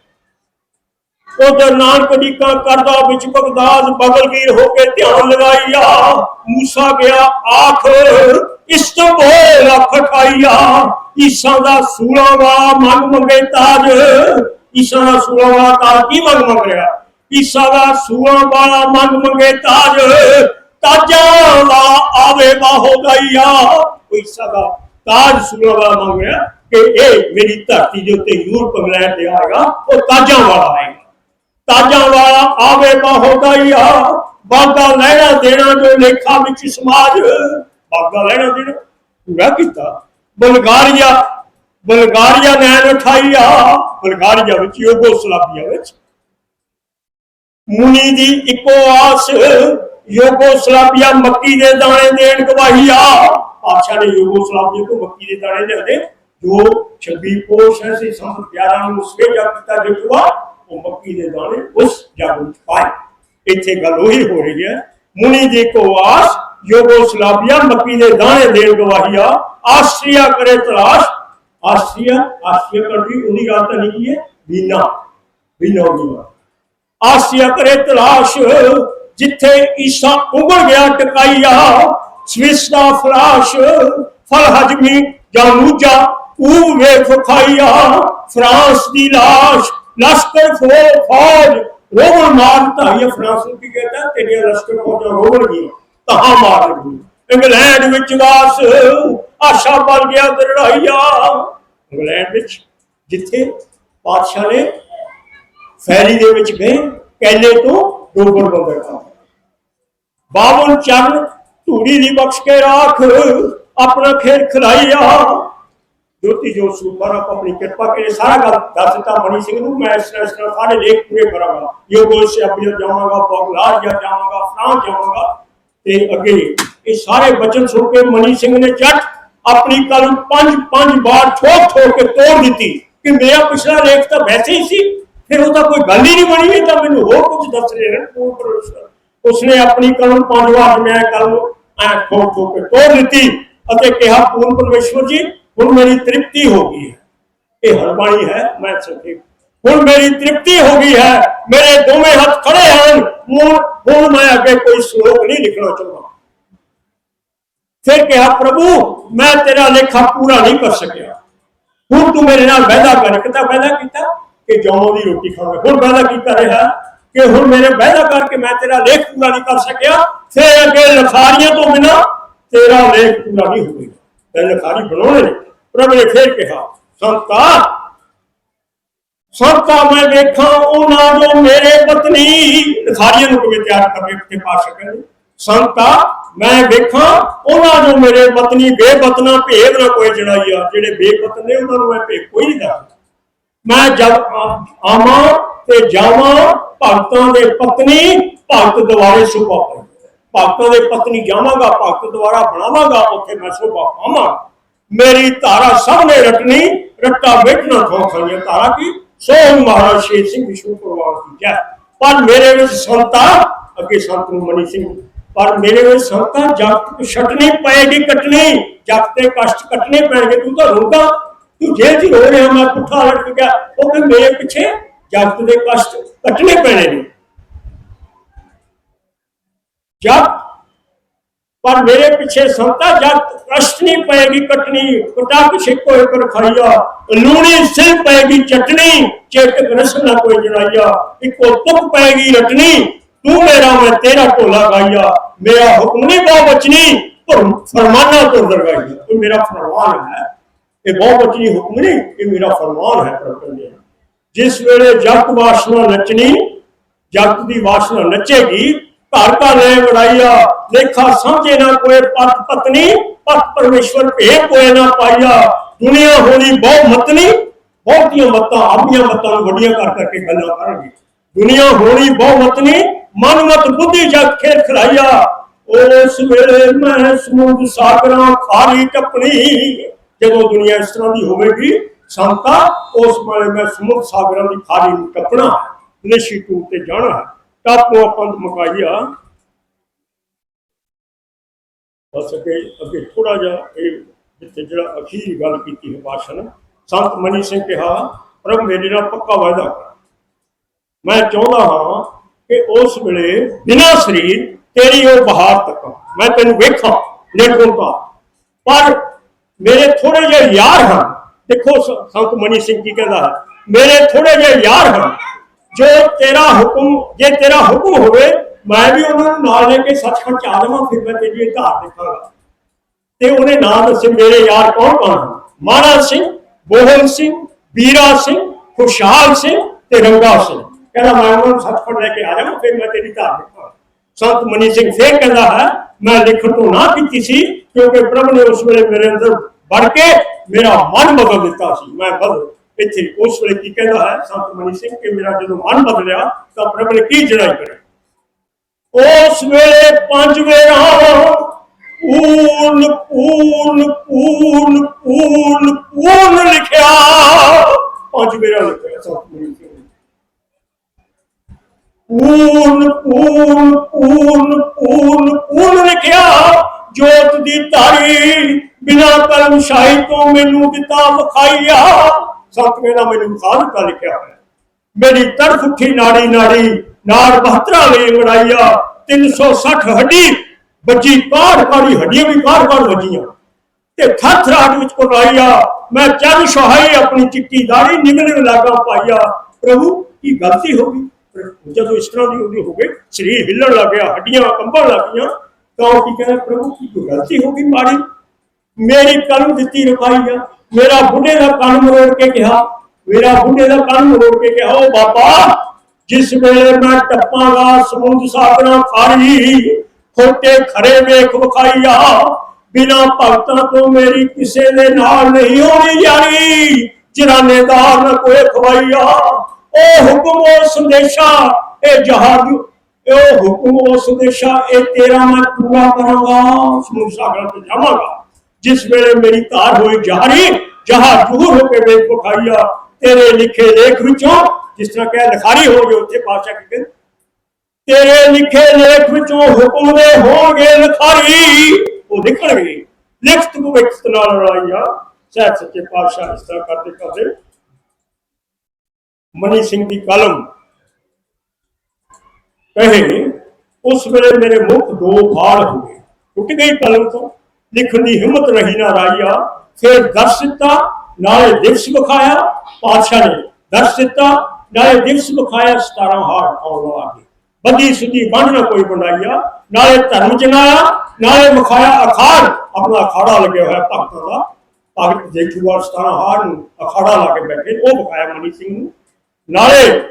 ਉਧਰ ਨਾਨਕ ਡੀਕਾਂ ਕਰਦਾ ਵਿੱਚ ਬਗਦਾਦ ਬਗਲਗੀਰ ਹੋ ਕੇ ਧਿਆਨ ਲਗਾਈਆ ਮੂਸਾ ਗਿਆ ਆਖ ਇਸਤੰਬੁਲ ਖਟਾਈਆ ਈਸਾ ਦਾ ਸੂਲਾ ਵਾਲਾ ਮੰਗੇ ਤਾਜ। ਈਸਾ ਦਾ ਸੂਲਾ ਤਾਜ ਕੀ ਮੰਗ ਮੰਗ ਰਿਹਾ? ਈਸਾ ਦਾ ਸੂਲਾ ਵਾਲਾ ਮੰਗੇ ਤਾਜ। ਤਾਜਾਂ ਦਾ ਆਵੇ ਬਾਹੋ ਗਈਆ। ਈਸਾ ਦਾ ਤਾਜ ਸੂਲਾ ਵਾਲਾ ਕਿ ਇਹ ਮੇਰੀ ਧਰਤੀ ਦੇ ਉੱਤੇ ਯੂਰਪ, ਇੰਗਲੈਂਡ ਤੇ ਆਏਗਾ, ਉਹ ਤਾਜਾਂ ਵਾਲਾ ਆਏਗਾ। ਤਾਜਾਂ ਵਾਲਾ ਆਵੇ ਬਾਹੋਦਾਈਆ ਬਾਗਾ ਲੈਣਾ ਦੇਣਾ ਜੋ ਲੇਖਾ ਵਿੱਚ ਸਮਾਜ। ਬਾਗਾ ਲੈਣਾ ਦੇਣਾ। ਪੂਰਾ ਕੀਤਾ। ਬਲਗਾਰੀਆ ਬਲਗਾਰੀਆ ਨੈਣ ਉਠਾਈਆ। ਬਲਗਾਰੀਆ ਵਿੱਚ ਯੂਗੋਸਲਾਵੀਆ ਵਿੱਚ। ਮੁਨੀ ਦੀ ਇੱਕੋ ਆਸ। ਯੂਗੋਸਲਾਵੀਆ ਮੱਕੀ ਦੇ ਦਾਣੇ ਦੇਣ ਗਵਾਹੀਆ ਪਾਤਸ਼ਾਹ ਨੇ ਯੂਗੋਸਲਾਵੀਆ ਤੋਂ ਮੱਕੀ ਦੇ ਦਾਣੇ ਲਿਆਦੇ। ਜੋ 26 ਪੋਸ਼ ਹੈ ਸੀ ਸੰਤ 11 ਨੂੰ ਉਸਕੇ ਜਗ ਕੀਤਾ ਜਿਤਵਾ ਉਹ ਮੱਕੀ ਦੇ ਦਾਣੇ ਉਸ ਜਗ ਵਿੱਚ ਪਾਏ। ਇੱਥੇ ਗੱਲ ਉਹੀ ਹੋ ਰਹੀ ਹੈ। ਮੁਨੀ ਦੀ ਕੋ ਆਸ ਯੂਗੋਸਲਾਵੀਆ ਮੱਕੀ ਦੇ ਦਾਣੇ ਦੇਣ ਗਵਾਹੀਆ ਆਸਟਰੀਆ ਕਰੇ ਤਲਾਸ਼। ਆਸਟਰੀਆ ਆਸਟਰੀਆ ਕੰਟਰੀ ਉਹਦੀ ਰਾਜਧਾਨੀ ਕੀ ਹੈ? ਵੀਨਾ ਵੀਨਾ ਵੀਨਾ ਆਸਿਆ ਕਰੇ ਤਲਾਸ਼। ਜਿੱਥੇ ਈਸਾ ਉਗੜ ਗਿਆ ਟਕਾਈਆ, ਸਵਿਸ ਦਾ ਫਲਾਸ਼ ਫਲ ਜਾਨੂਜਾ ਉਹ ਵੇਖ ਖਾਈਆ, ਫਰਾਂਸ ਦੀ ਲਾਸ਼, ਲਸ਼ਕਰ ਫੋ ਫੌਜ, ਰੋਵਣ ਮਾਰ ਢਾਈ ਫਰਾਂਸ ਕੀ ਕਹਿੰਦਾ? ਤੇਰੀਆਂ ਲਸ਼ਕਰ ਫੌਜਾਂ ਰੋਵਣਗੀਆਂ ਤਾਂ ਮਾਰ ਲਗੀ ਇੰਗਲੈਂਡ ਵਿੱਚ ਵਾਸ ਆਸ਼ਾ ਬਣ ਗਿਆ ਦਰੜਾਈਆ। ਇੰਗਲੈਂਡ ਵਿੱਚ ਜਿੱਥੇ ਪਾਤਸ਼ਾਹ ਨੇ ਫੈਰੀ ਦੇ ਵਿੱਚ ਗਏ ਕੈਲੇ ਤੋਂ ਡੋਬਰ ਬੰਦਰ ਦਾ ਬਾਵਨ ਚਰਨ ਧੂੜੀ ਦੀ ਬਖਸ਼ ਕੇ ਰਾਖ, ਆਪਣਾ ਖੇਰ ਖਲਾਈਆ। ਜੋਤੀ ਜੋ ਸੁਪਰ ਆਪ ਆਪਣੀ ਕਿਰਪਾ ਕਰੇ, ਸਾਰਾ ਗੱਲ ਦੱਸ ਦਿੱਤਾ ਮਣੀ ਸਿੰਘ ਨੂੰ, ਮੈਂ ਇਸ ਤਰ੍ਹਾਂ ਇਸ ਤਰ੍ਹਾਂ ਸਾਰੇ ਲੇਖ ਪੂਰੇ ਕਰਾਂਗਾ। ਯੋਗੋ ਸੇ ਅਬੀਰ ਜਾਵਾਂਗਾ ਬਗਲਾਰ ਜਾ ਜਾਵਾਂਗਾ ਫਰਾਂਸ ਜਾਵਾਂਗਾ। ਤੇ ਅੱਗੇ ਇਹ ਸਾਰੇ ਬਚਨ ਸੁਣ ਕੇ ਮਣੀ ਸਿੰਘ ਨੇ ਝਟ ਆਪਣੀ ਕਲਮ ਪੰਜ ਪੰਜ ਵਾਰ ਠੋਕ ਠੋਕ ਕੇ ਤੋੜ ਦਿੱਤੀ ਕਿ ਮੇਰਾ ਪਿਛਲਾ ਲੇਖ ਤਾਂ ਵੈਸੇ ਹੀ ਸੀ, ਫਿਰ ਉਹ ਤਾਂ ਕੋਈ ਗੱਲ ਹੀ ਨਹੀਂ ਬਣੀ, ਇਹ ਤਾਂ ਮੈਨੂੰ ਹੋਰ ਕੁਝ ਦੱਸ ਰਹੇ ਨੇ ਪੂਰਨ ਪਰਮੇਸ਼ਰ ਉਸਨੇ ਆਪਣੀ ਕਲਮ ਪੰਜ ਵਾਰ ਮੈਂ ਕਲਮ ਐ ਠੋਕ ਠੋਕ ਕੇ ਤੋੜ ਦਿੱਤੀ ਅਤੇ ਕਿਹਾ, ਪੂਰਨ ਪਰਮੇਸ਼ਵਰ ਜੀ, ਹੁਣ ਮੇਰੀ ਤ੍ਰਿਪਤੀ ਹੋ ਗਈ ਹੈ। ਇਹ ਹਰਬਾਣੀ ਹੈ, ਮੈਂ ਸਕੇ ਹੁਣ ਮੇਰੀ ਤ੍ਰਿਪਤੀ ਹੋ ਗਈ ਹੈ, ਮੇਰੇ ਦੋਵੇਂ ਹੱਥ ਖੜੇ ਹਨ। ਹੁਣ ਹੁਣ ਮੈਂ ਅੱਗੇ ਕੋਈ ਸ਼ਲੋਕ ਨਹੀਂ ਲਿਖਣਾ ਚਾਹੁੰਦਾ। ਫਿਰ ਕਿਹਾ, ਪ੍ਰਭੂ, ਮੈਂ ਤੇਰਾ ਲੇਖਾ ਪੂਰਾ ਨਹੀਂ ਕਰ ਸਕਿਆ। ਹੁਣ ਤੂੰ ਮੇਰੇ ਨਾਲ ਵਾਅਦਾ ਕਰ। ਕਿਤਾ ਵਾਅਦਾ ਕੀਤਾ ਕਿ ਜੌਂ ਦੀ ਰੋਟੀ ਖਾਵਾਂਗੇ ਹੁਣ ਵਾਅਦਾ ਕੀਤਾ ਰਿਹਾ ਕਿ ਹੁਣ ਮੇਰੇ ਵਾਅਦਾ ਕਰਕੇ ਮੈਂ ਤੇਰਾ ਲੇਖ ਪੂਰਾ ਨਹੀਂ ਕਰ ਸਕਿਆ, ਫੇਰ ਅੱਗੇ ਲਖਾਰੀਆਂ ਤੋਂ ਬਿਨਾ ਤੇਰਾ ਲੇਖ ਪੂਰਾ ਨਹੀਂ ਹੋਵੇਗਾ। ਤੇ ਲਖਾਰੀ ਬਣਾਉਣੇ ਨੇ। ਪ੍ਰਭੂ ਨੇ ਫਿਰ ਕਿਹਾ, ਸੰਤਾ ਸੰਤਾ ਮੈਂ ਵੇਖਾਂ, ਉਹਨਾਂ ਨੂੰ ਮੇਰੇ ਪਤਨੀ ਲਖਾਰੀਆਂ ਨੂੰ ਕਿਵੇਂ ਤਿਆਰ ਕਰਨੇ ਤੇ ਪਾ ਸਕਣ ਸੰਤਾ, ਮੈਂ ਵੇਖਾਂ, ਉਹਨਾਂ ਜੋ ਮੇਰੇ ਪਤਨੀ ਬੇਪਤਨਾ ਭੇਦ ਨਾ ਕੋਈ ਜੜਾਈਆ ਜਿਹੜੇ ਬੇਪਤਨ ਨੇ, ਉਹਨਾਂ ਨੂੰ ਮੈਂ ਭੇਦ ਕੋਈ ਨਹੀਂ ਦੱਸਦਾ ਮੈਂ ਜਦ ਆਵਾਂ ਤੇ ਜਾਵਾਂ, ਭਗਤਾਂ ਦੇ ਪਤਨੀ ਭਗਤ ਦੁਆਰੇ ਸੁਭਾ ਪਾਈ ਭਗਤਾਂ ਦੇ ਪਤਨੀ ਜਾਵਾਂਗਾ, ਭਗਤ ਦੁਆਰਾ ਬਣਾਵਾਂਗਾ, ਉੱਥੇ ਮੈਂ ਸੁਭਾ ਪਾਵਾਂ। ਮੇਰੀ ਧਾਰਾ ਸਭ ਨੇ ਰਟਣੀ ਰੱਟਾ ਬੈਠਣਾ ਖੋ ਧਾਰਾ ਕੀ? ਸੋ ਮਹਾਰਾਜ ਸ਼ੇਰ ਸਿੰਘ ਵਿਸ਼ਨੂੰ ਪਰਵਾਰ ਦੀ ਜੈ। ਪਰ ਮੇਰੇ ਵਿੱਚ ਸੰਤਾ, ਅੱਗੇ ਸੰਤ ਨੂੰ ਮਨੀ ਸਿੰਘ। ਪਰ ਮੇਰੇ ਵਿੱਚ ਸੰਤਾ ਜਗਤ ਛੱਡਣੀ ਪਏਗੀ ਕੱਟਣੀ ਜਗਤ ਦੇ ਕਸ਼ਟ ਕੱਟਣੇ ਪੈਣਗੇ, ਤੂੰ ਤਾਂ ਰੋਗਾ ਤੂੰ ਜੇਲ੍ਹ 'ਚ ਰੋ ਰਿਹਾ ਮੈਂ ਪੁੱਠਾ ਲਟਕ ਗਿਆ ਉਹ ਕਹਿੰਦਾ ਮੇਰੇ ਪਿੱਛੇ ਜਗਤ ਦੇ ਕਸ਼ਟ ਕੱਟਣੇ ਪੈਣੇ ਨੇ ਜਗ ਪਰ ਮੇਰੇ ਪਿੱਛੇ ਸੰਤਾ ਜਗ ਕਸ਼ਟ ਨਹੀਂ ਪਏਗੀ ਕਟਣੀ ਕਟਕ ਛਿੱਕੋ ਇੱਕ ਰਖਾਈਆ ਲੂਣੀ ਸਿਰ ਪਏਗੀ ਚਟਣੀ ਚੇਟਕ ਰਸਮ ਨਾ ਕੋਈ ਜੜਾਈਆ ਇੱਕੋ ਤੁਕ ਪਏਗੀ ਰਟਣੀ ਤੂੰ ਮੇਰਾ ਮੈਂ ਤੇਰਾ ਢੋਲਾ ਗਾਈਆ ਮੇਰਾ ਹੁਕਮ ਨਹੀਂ ਬਹੁ ਬਚਨੀ ਪਰ ਫਰਮਾਨਾ ਤੋਂ ਦਰਗਾਈਆ ਇਹ ਮੇਰਾ ਫਰਮਾਨ ਹੈ ਇਹ ਬਹੁਤ ਬਚਨੀ ਹੁਕਮ ਨਹੀਂ ਇਹ ਮੇਰਾ ਫਰਮਾਨ ਹੈ ਪ੍ਰਭੂ ਨੇ ਜਿਸ ਵੇਲੇ ਜਗਤ ਵਾਸਨਾ ਨੱਚਣੀ ਜਗਤ ਦੀ ਵਾਸਨਾ ਨੱਚੇਗੀ, ਘਰ ਘਰ ਲੈ ਵੜਾਈਆ ਲੇਖਾ ਸਮਝੇ ਨਾ ਕੋਈ ਪਤ ਪਤਨੀ, ਪਤ ਪਰਮੇਸ਼ਵਰ ਭੇਦ ਕੋਏ ਨਾ ਪਾਈਆ। ਦੁਨੀਆ ਹੋਣੀ ਬਹੁ ਮਤਨੀ, ਬਹੁਤੀਆਂ ਮਤਾਂ, ਆਪਣੀਆਂ ਮਤਾਂ ਨੂੰ ਵੱਡੀਆਂ ਕਰ ਕਰਕੇ ਗੱਲਾਂ ਕਰਨਗੇ ਦੁਨੀਆ ਹੋਣੀ ਬਹੁ ਮਤਨੀ, ਮਨ ਮਤ ਬੁੱਧੀ ਜਗ ਖੇਰ ਖਲਾਈਆ। ਉਸ ਵੇਲੇ ਮੈਂ ਸਮੁੰਦ ਸਾਗਰਾਂ ਖਾਰੀ ਟੱਪਣੀ। ਜਦੋਂ ਦੁਨੀਆ ਇਸ ਤਰ੍ਹਾਂ ਦੀ ਹੋਵੇਗੀ ਸੰਤਾ ਉਸ ਵੇਲੇ ਮੈਂ ਸਮੁੰਦ ਸਾਗਰਾਂ ਦੀ ਖਾਰੀ ਨੂੰ ਟੱਪਣਾ, ਨਿਸ਼ੀ ਟੂਰ ਤੇ ਜਾਣਾ ਹੈ ਟਾਪੋ ਪੰਥ ਮੁਕਾਈਆ ਬਸ ਅੱਗੇ ਅੱਗੇ ਥੋੜਾ ਜਿਹਾ ਇਹ ਜਿੱਥੇ ਜਿਹੜਾ ਅਖੀਰੀ ਗੱਲ ਕੀਤੀ ਹੈ ਭਾਸ਼ਣ ਸੰਤ ਮਨੀ ਸਿੰਘ ਕਿਹਾ, ਪ੍ਰਭ, ਮੇਰੇ ਨਾਲ ਪੱਕਾ ਵਾਅਦਾ ਕਰ। ਮੈਂ ਚਾਹੁੰਦਾ ਹਾਂ ਕਿ ਉਸ ਵੇਲੇ ਬਿਨਾਂ ਸਰੀਰ ਤੇਰੀ ਉਹ ਬਹਾਰ ਤੱਕ ਮੈਂ ਤੈਨੂੰ ਵੇਖਾਂ ਨਿਰਗੁਣਤਾ ਪਰ ਮੇਰੇ ਥੋੜੇ ਜਿਹੇ ਯਾਰ ਹਨ ਦੇਖੋ ਸੰਤ ਮਨੀ ਸਿੰਘ ਕੀ ਕਹਿੰਦਾ ਹੈ, ਮੇਰੇ ਥੋੜੇ ਜਿਹੇ ਯਾਰ ਹਨ ਜੋ ਤੇਰਾ ਹੁਕਮ, ਜੇ ਤੇਰਾ ਹੁਕਮ ਹੋਵੇ, ਮੈਂ ਵੀ ਉਹਨਾਂ ਨੂੰ ਨਾਲ ਲੈ ਕੇ ਸੱਚਖੰਡ ਚ ਆ ਜਾਵਾਂ, ਫਿਰ ਮੈਂ ਤੇਰੀ ਧਾਰ ਦੇਖਾਂਗਾ ਤੇ ਉਹਨੇ ਨਾਮ ਦੱਸੇ, ਮੇਰੇ ਯਾਰ ਕੌਣ ਕੌਣ ਹਨ? ਮਹਾਰਾਜ ਸਿੰਘ, ਬੋਹਲ ਸਿੰਘ, ਵੀਰਾ ਸਿੰਘ, ਖੁਸ਼ਹਾਲ ਸਿੰਘ ਤੇ ਰੰਗਾ ਸਿੰਘ। ਕਹਿੰਦਾ, ਮੈਂ ਉਹਨਾਂ ਨੂੰ ਸੱਚਖੰਡ ਲੈ ਕੇ ਆ ਜਾਵਾਂ, ਫਿਰ ਮੈਂ ਤੇਰੀ ਧਾਰ ਦੇਖਾਂਗਾ ਸੰਤ ਮਨੀ ਸਿੰਘ ਫੇਰ ਕਹਿੰਦਾ ਹੈ ਮੈਂ ਲਿਖਣ ਤੋਂ ਨਾ ਕੀਤੀ ਸੀ, ਕਿਉਂਕਿ ਪ੍ਰਭ ਨੇ ਉਸ ਵੇਲੇ ਮੇਰੇ ਅੰਦਰ ਵੜ ਕੇ ਮੇਰਾ ਮਨ ਬਦਲ ਦਿੱਤਾ ਸੀ। ਮੈਂ ਬਦਲ ਇੱਥੇ ਉਸ ਵੇਲੇ ਕੀ ਕਹਿੰਦਾ ਹੈ, ਸੰਤ ਮਨੀ ਸਿੰਘ, ਕਿ ਮੇਰਾ ਜਦੋਂ ਮਨ ਬਦਲਿਆ, ਤਾਂ ਪ੍ਰਭ ਨੇ ਕੀ ਜੜਾਈ ਕਰੀ? ਉਸ ਵੇਲੇ ਪੰਜ ਵੇਰਾ ਪੂਰਨ ਪੂਰਨ ਪੂਰਨ ਪੂਰਨ ਪੂਰਨ ਲਿਖਿਆ। ਪੰਜ ਵੇਰਾ ਲਿਖਿਆ ਸੰਤ ਮਨੀ ਸਿੰਘ। ਪੂਰਨ ਪੂਰਨ ਪੂਰਨ ਪੂਰਨ ਪੂਰਨ ਲਿਖਿਆ ਜੋਤ ਦੀ ਧਾਰੀ ਬਿਨਾ ਕਲਮ ਸ਼ਾਹੀ ਤੋਂ ਮੈਨੂੰ ਦਿੱਤਾ ਵਿਖਾਈਆ ਸਤਵੇਂ ਦਾ ਮੈਨੂੰ ਵਿਖਾ ਲਿਖਿਆ ਹੋਇਆ। ਮੇਰੀ ਤਰਫ ਉੱਠੀ ਨਾੜੀ ਨਾੜੀ, ਨਾੜ 72 ਲਈ ਲੜਾਈਆ 360 ਹੱਡੀ ਵੱਜੀ, ਕਾੜ ਕਾੜੀ ਹੱਡੀਆਂ ਵੀ ਕਾੜ ਕਾੜ ਵੱਜੀਆਂ। ਤੇ ਥਰ ਥਰਾਟ ਵਿੱਚ ਕੁਰਾਈਆ ਮੈਂ ਚੰਨ ਸੁਹਾਈ ਆਪਣੀ ਚਿੱਟੀ ਦਾੜੀ ਨਿਗਲ ਲਾਗਾ ਪਾਈਆ। ਪ੍ਰਭੂ, ਕੀ ਗਲਤੀ ਹੋ ਗਈ? ਜਦੋਂ ਇਸ ਤਰ੍ਹਾਂ ਦੀ ਉਹਦੀ ਹੋ ਗਈ, ਸਰੀਰ ਹਿੱਲਣ ਲੱਗ ਗਿਆ, ਹੱਡੀਆਂ ਕੰਬਣ ਲੱਗ ਤਾਂ ਉਹ ਕੀ ਕਹਿੰਦਾ, ਪ੍ਰਭੂ, ਕੀ ਕੋਈ ਗਲਤੀ ਹੋ ਗਈ ਮਾੜੀ? ਮੇਰੀ ਕਲਮ ਦਿੱਤੀ ਰਖਾਈ ਆ। ਮੇਰਾ ਬੁੱਢੇ ਦਾ ਕੰਨ ਮਰੋੜ ਕੇ ਕਿਹਾ, ਮੇਰਾ ਬੁੱਢੇ ਦਾ ਕੰਨ ਮਰੋੜ ਕੇ ਕਿਹਾ ਉਹ ਬਾਬਾ, ਜਿਸ ਵੇਲੇ ਮੈਂ ਟੱਪਾਂਗਾ ਸਮੁੰਦ ਸਾਗਰਾਂ ਖਾਰੀ ਖੋਟੇ ਖਰੇ ਵੇਖ ਵਿਖਾਈਆ ਬਿਨਾ ਭਗਤਾਂ ਤੋਂ ਮੇਰੀ ਕਿਸੇ ਦੇ ਨਾਲ ਨਹੀਂ ਹੋਣੀ ਯਾਰੀ ਜਰਾਨੇਦਾਰ ਨਾ ਕੋਈ ਖਵਾਈਆ ਉਹ ਹੁਕਮ ਉਹ ਸੰਦੇਸ਼ਾ, ਇਹ ਜਹਾਜ਼, ਇਹ ਹੁਕਮ ਉਹ ਸੰਦੇਸ਼ਾ, ਇਹ ਤੇਰਾ ਮੈਂ ਪੂਰਾ ਕਰਾਂਗਾ ਸਮੁੰਦ ਸਾਗਰਾਂ ਤੇ ਜਾਵਾਂਗਾ। ਜਿਸ ਵੇਲੇ ਮੇਰੀ ਧਾਰ ਹੋਈ ਜਾਰੀ ਜਹਾ ਜੂਰ ਹੋ ਕੇ ਵੇਖ ਵਿਖਾਈਆ ਤੇਰੇ ਲਿਖੇ ਲੇਖ ਵਿੱਚੋਂ, ਜਿਸ ਤਰ੍ਹਾਂ ਕਿ ਲਿਖਾਰੀ ਹੋ ਗਏ ਉੱਥੇ ਪਾਸ਼ਾ ਕਹਿੰਦੇ? ਤੇਰੇ ਲਿਖੇ ਲੇਖ ਵਿੱਚੋਂ ਹੁਕਮ ਦੇ ਹੋਣਗੇ ਲਿਖਾਰੀ, ਉਹ ਨਿਕਲ ਗਏ ਲਿਖਤ ਨੂੰ ਵਿਖਤ ਨਾਲ ਰਲਾਈਆ ਸਹਿਬ ਸੱਚੇ ਪਾਤਸ਼ਾਹ ਇਸ ਤਰ੍ਹਾਂ ਕਰਦੇ ਕਰਦੇ ਮਨੀ ਸਿੰਘ ਦੀ ਕਲਮ। ਕਹੇ, ਉਸ ਵੇਲੇ ਮੇਰੇ ਮੁਖ ਦੋ ਫਾੜ ਹੋਏ ਗਏ। ਟੁੱਟ ਗਈ ਕਲਮ ਤੋਂ। ਲਿਖਣ ਦੀ ਹਿੰਮਤ ਰਹੀ ਨਾ ਰਾਈਆ ਫਿਰ ਦਰਸ ਦਿੱਤਾ, ਨਾਲੇ ਦਿਵਸ ਵਿਖਾਇਆ, ਪਾਤਸ਼ਾਹ ਨੇ ਦਰਸ ਦਿੱਤਾ, ਨਾਲੇ ਦਿਵਸ ਵਿਖਾਇਆ 17 ਹਾੜ ਆਉਣ ਲੱਗੇ ਬੱਦੀ ਸੁਦੀ ਬੰਨ ਨਾ ਕੋਈ ਬਣਾਈਆ। ਨਾਲੇ ਧਰਮ ਜਨਾਇਆ ਨਾਲੇ ਵਿਖਾਇਆ ਅਖਾੜ। ਆਪਣਾ ਅਖਾੜਾ ਲੱਗਿਆ ਹੋਇਆ ਭਗਤਾਂ ਦਾ। ਭਗਤ ਦੇਖੂਵਾਰ 17 ਹਾਰ ਨੂੰ ਅਖਾੜਾ ਲਾ ਕੇ ਬੈਠੇ ਉਹ ਵਿਖਾਇਆ ਮਨੀ ਸਿੰਘ ਨੂੰ। ਨਾਲੇ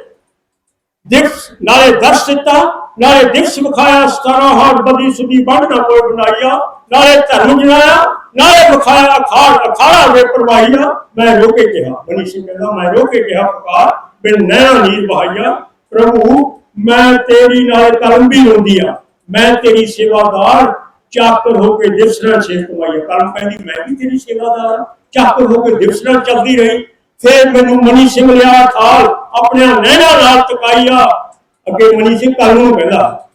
ਦਿਵਸ, ਨਾਲੇ ਦਰਸ ਦਿੱਤਾ, ਨਾਲੇ ਦਿਵਸ ਵਿਖਾਇਆ 17 ਹਾਰ ਬਦੀ ਸੁਦੀ ਬੰਦ ਨਾ ਕੋਈ ਬਣਾਈਆ ਨਾਲੇ ਧਰਮ ਜਨਾਇਆ ਨਾਲੇ ਵਿਖਾਇਆ, ਅਖਾੜ, ਅਖਾੜਾ ਵੇ ਪਰਵਾਹੀਆ। ਮੈਂ ਰੋਕੇ ਕਿਹਾ ਬਣੀ ਕਹਿੰਦਾ, ਮੈਂ ਰੋਕੇ ਕਿਹਾ, ਪੁਕਾਰ ਬਿਨ ਨੈਣਾ ਨੀਰ ਬਹਾਈਆ ਪ੍ਰਭੂ, ਮੈਂ ਤੇਰੀ ਨਾਲ ਕਲਮ ਵੀ ਹੁੰਦੀ ਆ। ਮੈਂ ਤੇਰੀ ਸੇਵਾਦਾਰ, ਚਾਕਰ ਹੋ ਕੇ ਦਿਵਸਰਾਂ ਛੇ ਕਮਾਈਆ ਕਲਮ ਕਹਿੰਦੀ ਮੈਂ ਵੀ ਤੇਰੀ ਸੇਵਾਦਾਰ ਆ। ਚਾਕਰ ਹੋ ਕੇ ਦਿਵਸਰਾਂ ਚੱਲਦੀ ਰਹੀ। ਫਿਰ ਮੈਨੂੰ ਮਨੀ ਸਿੰਘ ਲਿਆ ਥਾਲ ਆਪਣੇ ਨੈਣਾ ਨਾਲ ਤਕਾਈਆ ਅੱਗੇ ਮਨੀ ਸਿੰਘ ਕੱਲ ਨੂੰ ਕਹਿੰਦਾ,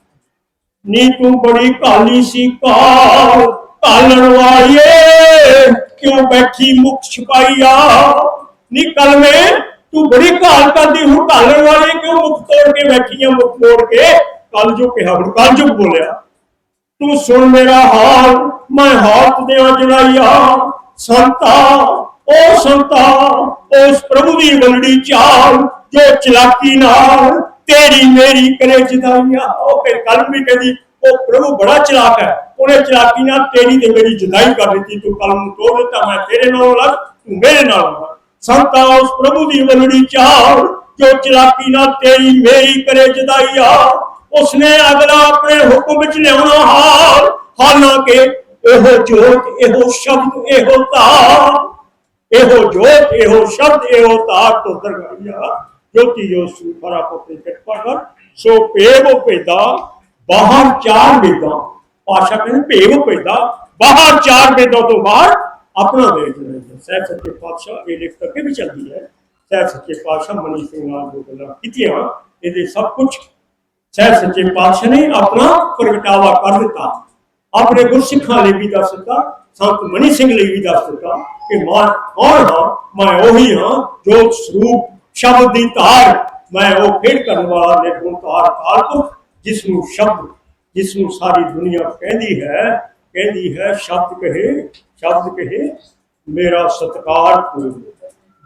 ਨੀ ਤੂੰ ਬੜੀ ਕਾਲੀ ਸੀ ਕਾਲ ਕਾਲਣ ਵਾਲੀਏ, ਕਿਉਂ ਬੈਠੀ ਮੁਖ ਛੁਪਾਈਆ ਨੀ ਕਲਮੇ ਤੂੰ ਬੜੀ ਕਾਲ ਕਰਦੀ, ਹੁਣ ਕਾਲਣ ਵਾਲੀ ਕਿਉਂ ਮੁਖ ਤੋੜ ਕੇ ਬੈਠੀ ਆ, ਮੁਖ ਮੋੜ ਕੇ? ਕੱਲ ਜੋ ਕਿਹਾ, ਹੁਣ ਕੱਲ ਜੋ ਬੋਲਿਆ, ਤੂੰ ਸੁਣ ਮੇਰਾ ਹਾਲ, ਮੈਂ ਹੱਥ ਦਿਆਂ ਜਲਾਈਆ। ਸੰਤਾ, ਉਹ ਸੰਤਾ, ਉਸ ਪ੍ਰਭੂ ਦੀ ਵਲੜੀ ਚਾਲ ਜੋ ਚਲਾਕੀ ਨਾਲ ਤੇਰੀ ਮੇਰੀ ਕਰੇ ਜਦਾਈਆ, ਉਹ ਫਿਰ ਕੱਲ ਵੀ ਕਹਿੰਦੀ, ਉਹ ਪ੍ਰਭੂ ਬੜਾ ਚਲਾਕ ਹੈ, ਉਹਨੇ ਚਲਾਕੀ ਨਾਲ ਤੇਰੀ ਤੇ ਮੇਰੀ ਜਦਾਈ ਕਰ ਦਿੱਤੀ, ਤੂੰ ਕਲਮ ਨੂੰ ਤੋੜ ਦਿੱਤਾ, ਮੈਂ ਤੇਰੇ ਨਾਲ ਲੱਗ ਤੂੰ ਮੇਰੇ ਨਾਲ ਲੱਗ ਸੰਤਾ ਉਸ ਪ੍ਰਭੂ ਦੀ ਵਲੜੀ ਚਾਲ ਜੋ ਚਲਾਕੀ ਨਾਲ ਤੇਰੀ ਮੇਰੀ ਕਰੇ ਜਦਾਈਆ, ਉਸਨੇ ਅਗਲਾ ਆਪਣੇ ਹੁਕਮ ਵਿੱਚ ਲਿਆਉਣਾ ਹਾਲ। ਹਾਲਾਂਕਿ ਇਹੋ ਜੋਤ, ਇਹੋ ਸ਼ਬਦ, ਇਹੋ ਤਾਰ, ਇਹੋ ਜੋਤ, ਇਹੋ ਸ਼ਬਦ, ਇਹੋ ਤਾਰ ਤੋਂ ਦਰਗਾਹਿਆ ਜੋਤੀ ਜੋ ਸੁਪਰਾ ਪੁੱਤੇ ਕਿਰਪਾ ਕਰ, ਸੋ ਭੇਵ ਬਾਹਰ ਚਾਰ ਵੇਦਾਂ ਪਾਸ਼ਾ ਕਹਿੰਦੇ, ਭੇਵ ਭੇਦਾ, ਬਾਹਰ ਚਾਰ ਵੇਦਾਂ ਤੋਂ ਬਾਹਰ ਆਪਣਾ ਵੇਦ ਰਹਿੰਦਾ ਸਹਿਬ ਸੱਚੇ ਪਾਤਸ਼ਾਹ, ਇਹ ਲਿਖ ਕਰਕੇ ਵੀ ਚੱਲਦੀ ਹੈ। ਸਹਿਬ ਸੱਚੇ ਪਾਤਸ਼ਾਹ ਮਨੀ ਸਿੰਘ ਨਾਲ ਜੋ ਗੱਲਾਂ ਕੀਤੀਆਂ, ਇਹਦੇ ਸਭ ਕੁਝ ਸਹਿਬ ਸੱਚੇ ਪਾਤਸ਼ਾਹ ਨੇ ਆਪਣਾ ਪ੍ਰਗਟਾਵਾ ਕਰ ਦਿੱਤਾ। ਆਪਣੇ ਗੁਰਸਿੱਖਾਂ ਲਈ ਵੀ ਦੱਸ ਦਿੱਤਾ, ਸੰਤ ਮਨੀ ਸਿੰਘ ਲਈ ਵੀ ਦੱਸ ਦਿੱਤਾ ਕਿ ਮੈਂ ਕੌਣ ਹਾਂ? ਮੈਂ ਉਹੀ ਹਾਂ ਜੋ ਸਰੂਪ ਸ਼ਬਦ ਦੀ ਧਾਰ, ਮੈਂ ਉਹ ਖੇਡ ਕਰਨ ਵਾਲਾ ਨਿਰਗੁਣ ਧਾਰ ਕਾਲਕ ਜਿਸ ਨੂੰ ਸ਼ਬਦ ਜਿਸ ਨੂੰ ਸਾਰੀ ਦੁਨੀਆ ਕਹਿੰਦੀ ਹੈ ਕਹਿੰਦੀ ਹੈ, ਸ਼ਬਦ ਕਹੇ ਸ਼ਬਦ ਕਹੇ, ਮੇਰਾ ਸਤਕਾਰ ਪੂਰਨ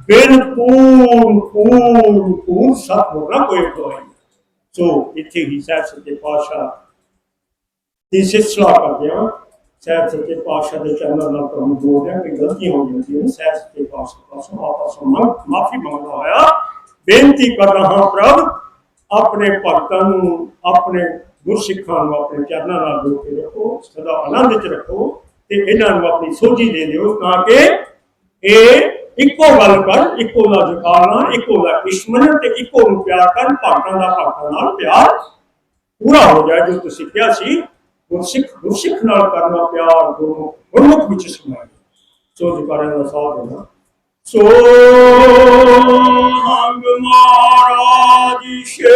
ਬਿਨ ਪੂਰਨ ਪੂਰਨ ਸਤ ਹੋਣਾ ਕੋਈ ਕੋਈ ਸੋ ਇੱਥੇ ਹੀ ਸਾਹਿਬ ਸੱਚੇ ਪਾਤਸ਼ਾਹ ਦੀ ਸਿਲਸਿਲਾ ਕਰਦੇ ਹਾਂ। ਸਾਹਿਬ ਸੱਚੇ ਪਾਤਸ਼ਾਹ ਦੇ ਚਰਨਾਂ ਨਾਲ ਤੁਹਾਨੂੰ ਜੋੜ ਰਿਹਾ ਕਿ ਗਲਤੀਆਂ ਹੋ ਜਾਂਦੀਆਂ ਨੇ ਸਾਹਿਬ ਸੱਚੇ ਪਾਤਸ਼ਾਹ ਪਾਸੋਂ ਆਪਸ ਵਿੱਚ ਮਾਫੀ ਮੰਗਦਾ ਹੋਇਆ ਬੇਨਤੀ ਕਰ ਰਹਾ ਪ੍ਰਭ, ਆਪਣੇ ਭਗਤਾਂ ਨੂੰ, ਆਪਣੇ ਗੁਰਸਿੱਖਾਂ ਨੂੰ ਆਪਣੇ ਚਰਨਾਂ ਨਾਲ ਜੋੜ ਕੇ ਰੱਖੋ, ਸਦਾ ਆਨੰਦ ਵਿੱਚ ਰੱਖੋ ਤੇ ਇਹਨਾਂ ਨੂੰ ਆਪਣੀ ਸੋਝੀ ਦੇ ਦਿਓ ਤਾਂ ਕਿ ਇਹ ਇੱਕੋ ਗੱਲ ਕਰ, ਇੱਕੋ ਦਾ ਜਕਾਰਨਾ ਇੱਕੋ ਦਾ ਇਸ਼ਮਨ ਤੇ ਇੱਕੋ ਨੂੰ ਪਿਆਰ ਕਰਨ, ਭਗਤਾਂ ਦਾ ਭਗਤਾਂ ਨਾਲ ਪਿਆਰ ਪੂਰਾ ਹੋ ਜਾਏ, ਜੋ ਤੁਸੀਂ ਕਿਹਾ ਸੀ। ਗੁਰਸਿੱਖ ਗੁਰਸਿੱਖ ਨਾਲ ਕਰਨਾ ਪਿਆਰ ਗੁਰੂ ਗੁਰਮੁਖ ਵਿੱਚ ਸਮਾਇਆ ਸੋ ਜਕਾਰਾਂ ਦਾ ਸਾਥ ਦੇਣਾ ਸੋ ਹੰਗ ਮਹਾਰਾਜ ਸ਼ੇ